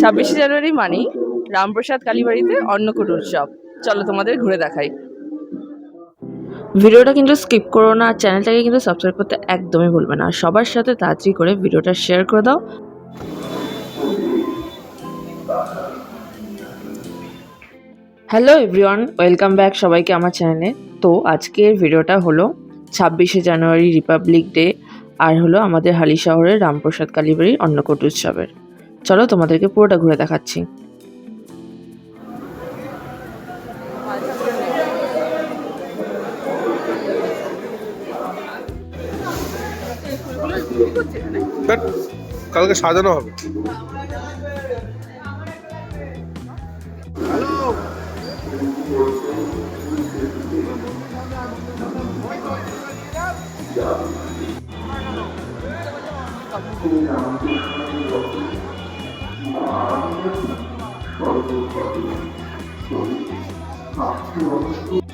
ছাব্বিশে জানুয়ারি মানেই রামপ্রসাদ কালীবাড়িতে অন্নকূট উৎসব। চলো তোমাদের ঘুরে দেখাই। ভিডিওটা কিন্তু স্কিপ করো না, আর চ্যানেলটাকে কিন্তু সাবস্ক্রাইব করতে একদমই ভুলবে না। সবার সাথে তাড়াতাড়ি করে ভিডিওটা শেয়ার করে দাও। হ্যালো এভরিওয়ান, ওয়েলকাম ব্যাক সবাইকে আমার চ্যানেলে। তো আজকের ভিডিওটা হলো ছাব্বিশে জানুয়ারি রিপাবলিক ডে, আর হলো আমাদের হালি শহরের রামপ্রসাদ কালীবাড়ির অন্নকূট উৎসবের। চলো তোমাদেরকে পুরোটা ঘুরে দেখাচ্ছি। কালকে সাজানো হবে। Thank you.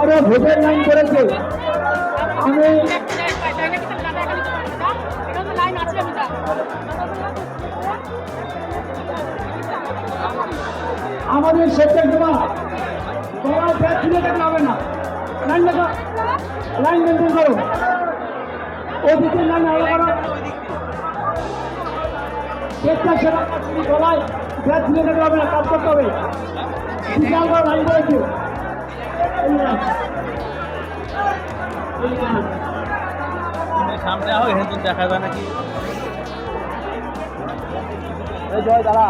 বড় ভোটের লাইন করেছে। আমি আমাদের স্বেচ্ছাসেবা তোমরা ব্যাগ খুলে দেখতে হবে না। লাইন লেখা লাইন মেনটেন করো ওদিকে লাইন আলো করো। স্বেচ্ছাসেবা সবাই ব্যাগ খুলে দেখতে হবে না, কাজ করতে হবে। বিশাল বড় লাইন করেছে সামনে আহ এখানে দেখা যায় নাকি? এই জয় দাদা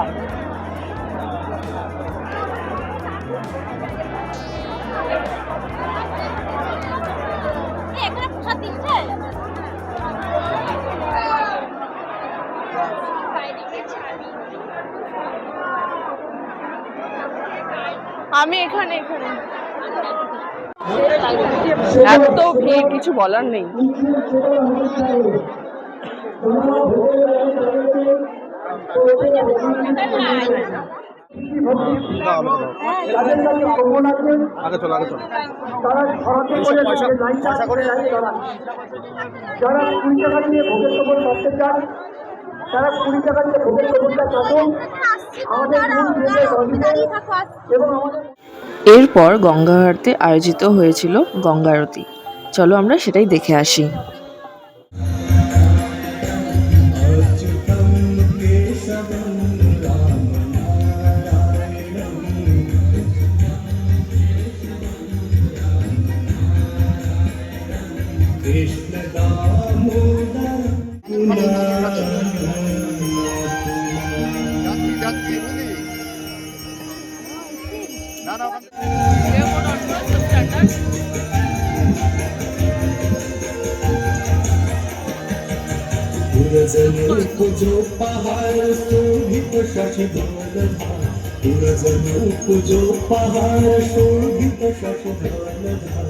আমি এখানে এখানে। এত ভিড় কিছু বলার নেই। আগে চলো আগে চলো। তারা বলে পয়সা যে করে। লাইন দাঁড়ান। যারা কুড়ি টাকা দিয়ে ভোগের খবর করতে চান তারা কুড়ি টাকা দিয়ে ভোগের খবরটা কাটুন। আমাদের এবং আমাদের এরপর গঙ্গা আরতে আয়োজিত হয়েছিল গঙ্গারতি। চলো আমরা সেটাই দেখে আসি। पुरजने पूजो पहाड़ शोभित शशि धनधार पुरजने पूजो पहाड़ शोभित शशि धनधार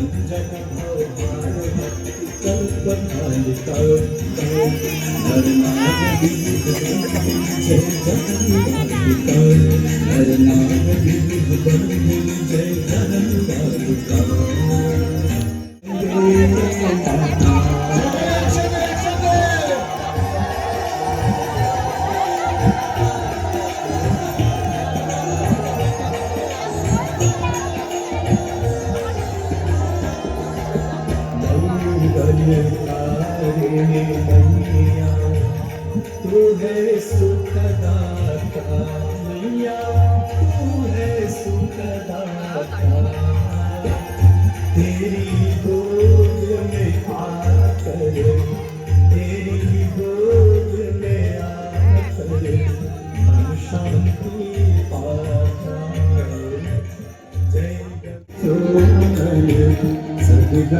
अंजन भवान भक्ति कल्पनालिका हरनाम विभुवंदे जय धनवालिका हरनाम विभुवंदे जय धनवालिका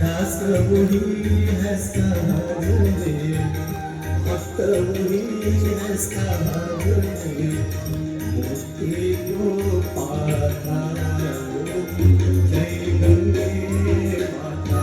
दास वही है सहज में भक्त वही है सहज में। मुक्ति को पाता जय गंगे माता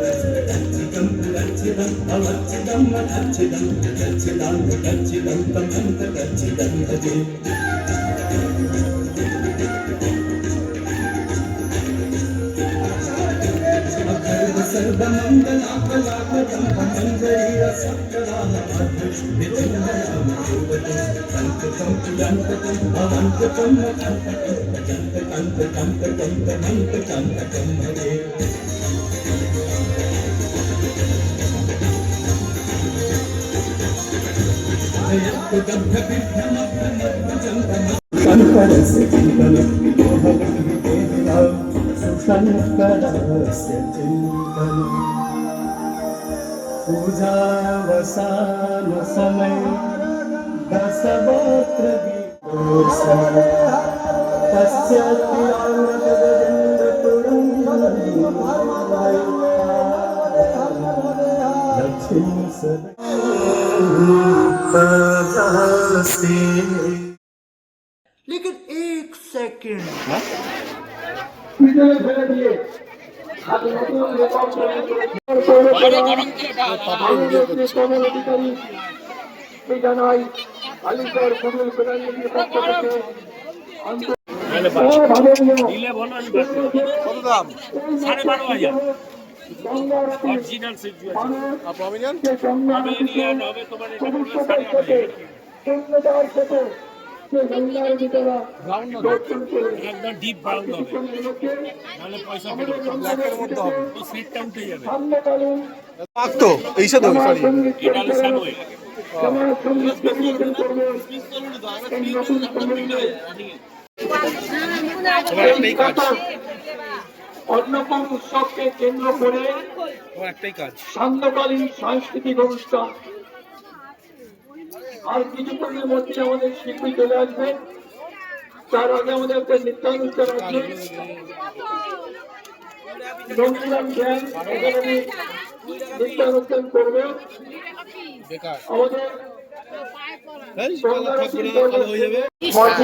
లచ్చిదం అవచ్చిదం అచ్చిదం లచ్చిదం లచ్చిదం తమంత లచ్చిదం భజే సర్వమంగళాకలాకరం మంజరీర సక్కలాల शङ्करस्य चिन्तनं सुशङ्करस्य चिन्तनम् पूजावसान समय दशवक्त्र तस्य लक्ष्मी लेकिन एक सेकंड পিছনে ফেলে দিয়ে আজ নতুন রেকর্ড তৈরি কমল অধিকারী এই জানাই আলিগড় কমল প্রধানমন্ত্রীর পক্ষ থেকে আন্তরিক- ও ভারতীয় কত দাম সাড়ে বারো হাজার গঙ্গার আরতি অরিজিনাল সিচুয়েশন গঙ্গা আমেরিকান হবে তোমার এটা পড়বে সাড়ে আট একদম ডিপ ব্রাউন হবে নাহলে পয়সা ফেরত ব্ল্যাকের মধ্যে হবে ও সেটটা উঠে যাবে পাক তো এই সাথে সরি এটা হলো পরিবেশন করবে এই কাজ অন্নপূর্ণ উৎসবকে কেন্দ্র করে একটাই কাজ। সান্ধ্যকালীন সাংস্কৃতিক অনুষ্ঠান। আর কিছুক্ষণের মধ্যে আমাদের শিল্পী চলে আসবে। তার আগে আমাদের একটা নৃত্যানুষ্ঠান আছে। নন্দীরাম জ্ঞান এখানে নৃত্যানুষ্ঠান করবে। আমাদের মঞ্চে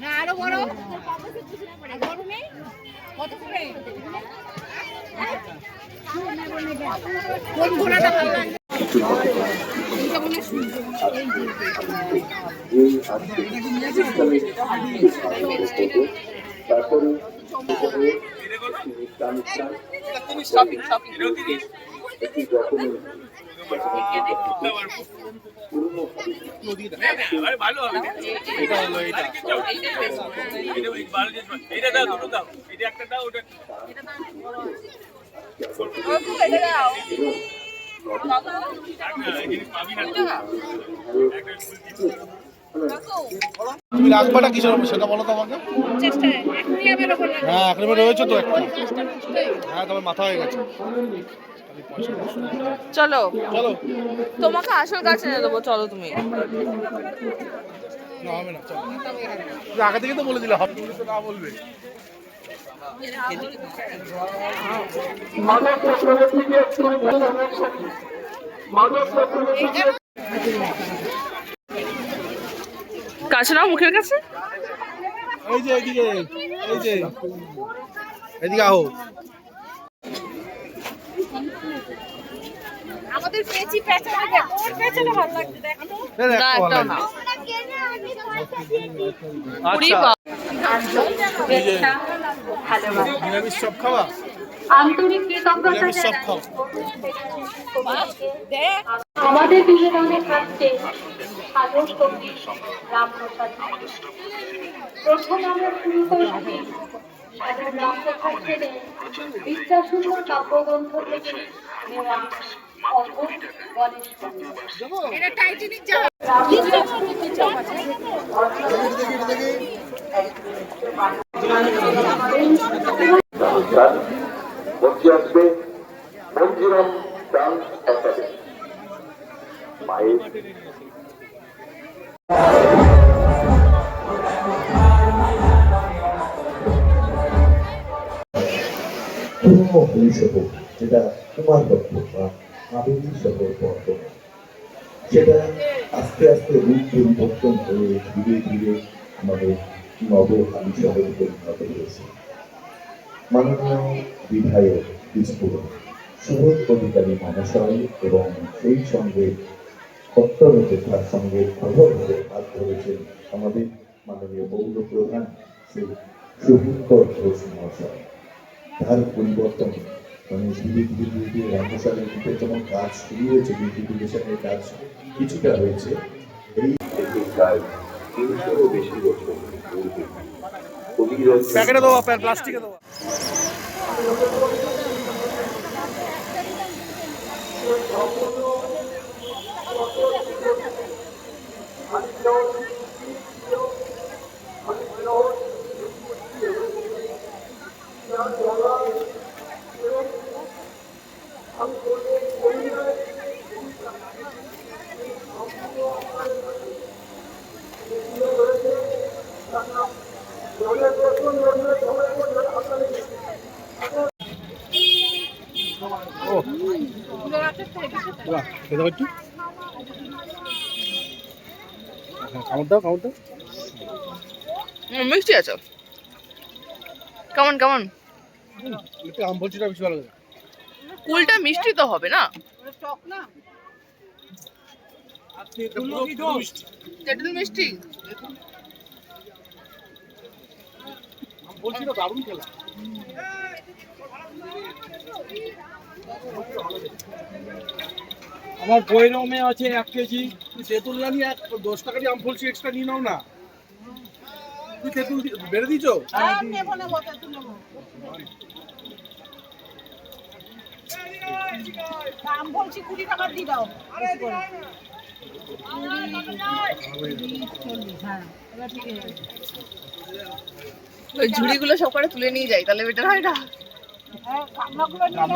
না আরও বড়। গরমে? কত করে? কোন ঘোড়াটা ভালো লাগে? এটা মনে তারপরে একটি রকমের ভালো হবে এটা হলো এটা এটা ওই বারো জিনিস এটা দাও দুটো দাও এটা একটা দাও ওটা তুমি রাখবাটা কিসের সেটা বলো তো আমাকে চেষ্টা এখনই আমি রকম হ্যাঁ এখন রয়েছে তো একটা। হ্যাঁ তবে মাথা হয়ে গেছে। চলো। চলো। তোমাকে আসল গাছ এনে দেবো চলো তুমি। আগে থেকে তো বলে দিলে হবে। না বলবে। কাছে নাও মুখের কাছে এই যে এইদিকে এই যে। এদিকে আহো। আমাদের পেঁচি পেঁচাটা দেখো ওর পেঁচাটা ভালো লাগছে দেখ, না একটা না আচ্ছা। নিরামিষ সব খাওয়া? আন্তরিক কৃতজ্ঞতা নিরামিষ আমাদের বিনোদনের থাকছে সাগর কবি রামপ্রসাদ। প্রথম আমরা শুরু করছি সাধু রামপ্রসাদ ছিলেন বিদ্যাসুন্দর কাব্যগ্রন্থ থেকে নেওয়া মঞ্চে আসবে মঞ্জুরাম ডান্স একাডেমি মায়ের হয়ে ধীরে ধীরে আমাদের নব আলী শহরে পরিণত হয়েছে মাননীয় বিধায়ক বিস্ফোরণ সুবোধ অধিকারী মহাশয় এবং সেই সঙ্গে কর্তব্য তার সঙ্গে খবর হাত ধরেছেন আমাদের মাননীয় পৌর প্রধান শ্রী শুভঙ্কর ঘোষ মহাশয় তার পরিবর্তন মানে ধীরে ধীরে ধীরে ধীরে দিকে যেমন কাজ শুরু হয়েছে বিউটিফিকেশনের কাজ কিছুটা হয়েছে প্রায় তিনশোরও বেশি বছর পূর্বে প্যাকেটে দেবো প্লাস্টিকে দেবো। বাহ খেতে পারছি? কামড় দাও কামড় দাও। মিষ্টি আছে? কেমন কেমন? একটু আম বলছিটা বেশি ভালো লাগে। কুলটা মিষ্টি তো হবে না? মিষ্টি। তেঁতুল মিষ্টি? বলছি তো দারুণ খেলা। আমার বইয়ের রমে আছে এক কেজি। তুই তেঁতুল না নিয়ে এক দশ টাকা দিয়ে আম ফলসি এক্সট্রা নিয়ে নাও না। তুই তেঁতুল বেড়ে দিছো দাম বলছি কুড়ি টাকা দিয়ে দাও। ওই ঝুড়িগুলো সব করে তুলে নিয়ে যাই তাহলে বেটার হয় না? হ্যাঁ, গামলাগুলো নিয়ে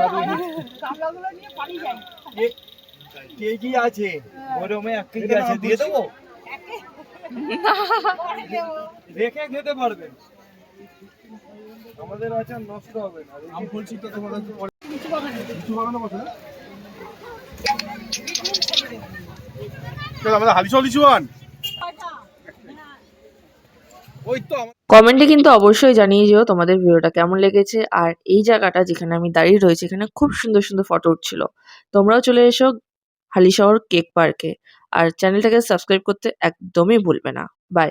গামলাগুলো নিয়ে পালিয়ে যাই। কেজি আছে। ওই রমে এক কেজি আছে দিয়ে দেবো? রেখে খেতে পারবেন আমাদের আছে নষ্ট হবে না। আম তোমাদের তো বাগানে বসে আমাদের ওই তো কমেন্টে কিন্তু অবশ্যই জানিয়ে যেও তোমাদের ভিডিওটা কেমন লেগেছে আর এই জায়গাটা যেখানে আমি দাঁড়িয়ে রয়েছি এখানে খুব সুন্দর সুন্দর ফটো উঠছিল। তোমরাও চলে এসো হালিশহর কেক পার্কে। আর চ্যানেলটাকে সাবস্ক্রাইব করতে একদমই ভুলবে না। বাই।